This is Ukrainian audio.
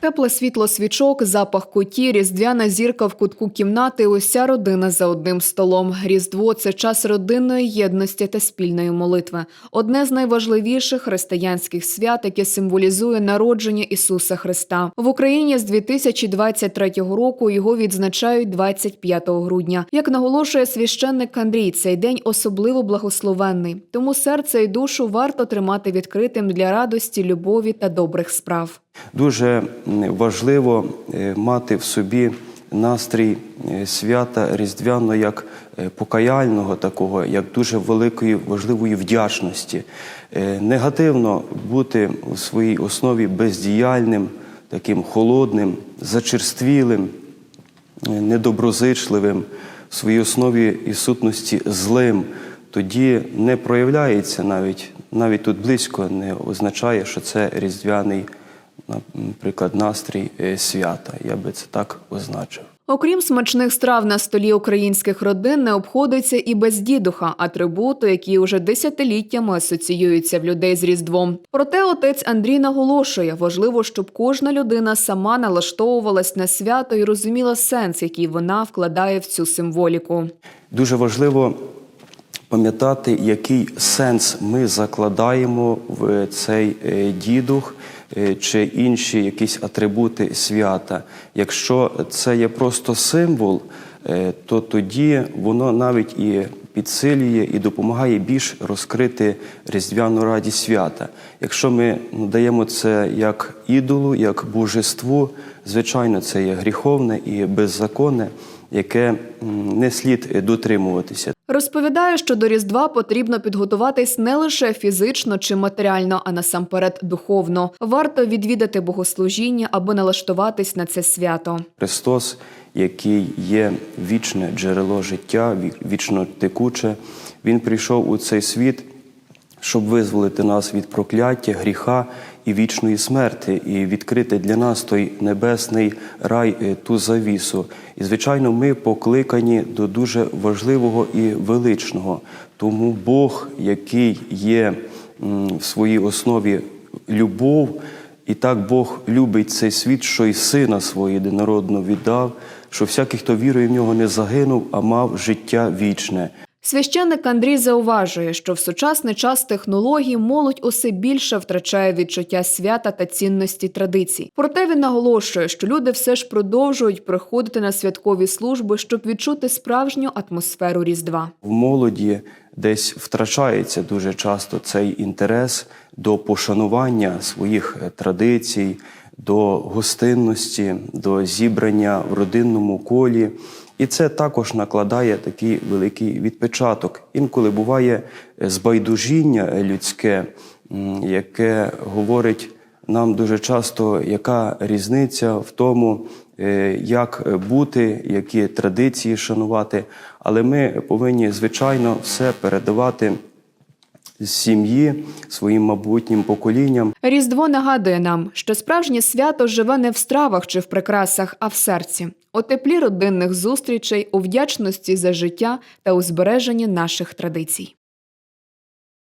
Тепле світло свічок, запах куті, різдвяна зірка в кутку кімнати. Уся родина за одним столом. Різдво це час родинної єдності та спільної молитви. Одне з найважливіших християнських свят, яке символізує народження Ісуса Христа. В Україні з 2023 року його відзначають 25 грудня. Як наголошує священник Андрій, цей день особливо благословенний, тому серце і душу варто тримати відкритим для радості, любові та добрих справ. Дуже важливо е, мати в собі настрій е, свята різдвяного як е, покаяльного такого, як дуже великої важливої вдячності. Негативно бути у своїй основі бездіяльним, таким холодним, зачерствілим, недоброзичливим, в своїй основі і сутності злим, тоді не проявляється навіть, навіть тут близько не означає, що це різдвяний, наприклад, настрій е, свята. Я би це так означив. Окрім смачних страв на столі українських родин, не обходиться і без дідуха, атрибуту, які уже десятиліттями асоціюються в людей з Різдвом. Проте отець Андрій наголошує, важливо, щоб кожна людина сама налаштовувалась на свято і розуміла сенс, який вона вкладає в цю символіку. Дуже важливо пам'ятати, який сенс ми закладаємо в цей е, дідух чи інші якісь атрибути свята. Якщо це є просто символ, е, то тоді воно навіть і підсилює і допомагає більш розкрити різдвяну радість свята. Якщо ми надаємо це як ідолу, як божеству, звичайно, це є гріховне і беззаконне, яке не слід е, дотримуватися. Розповідає, що до Різдва потрібно підготуватись не лише фізично чи матеріально, а насамперед духовно. Варто відвідати богослужіння, аби налаштуватись на це свято. Христос, який є вічне джерело життя, ві- вічно текуче, Він прийшов у цей світ, щоб визволити нас від прокляття, гріха і вічної смерти, і відкрити для нас той небесний рай, е, ту завісу. І, звичайно, ми покликані до дуже важливого і величного. Тому Бог, який є в своїй основі любов, і так Бог любить цей світ, що й сина свого єдинородного віддав, що всякий, хто вірує в нього, не загинув, а мав життя вічне. Священник Андрій зауважує, що в сучасний час технологій молодь усе більше втрачає відчуття свята та цінності традицій. Проте він наголошує, що люди все ж продовжують приходити на святкові служби, щоб відчути справжню атмосферу Різдва. В молоді десь втрачається дуже часто цей інтерес до пошанування своїх е, традицій, до гостинності, до зібрання в родинному колі. І це також накладає такий великий відпечаток. Інколи буває е, збайдужіння людське, яке говорить нам дуже часто, яка різниця в тому, е, як бути, які традиції шанувати. Але ми повинні, звичайно, все передавати з сім'ї своїм майбутнім поколінням. Різдво нагадує нам, що справжнє свято живе не в стравах чи в прикрасах, а в серці, у теплі родинних зустрічей, у вдячності за життя та у збереженні наших традицій.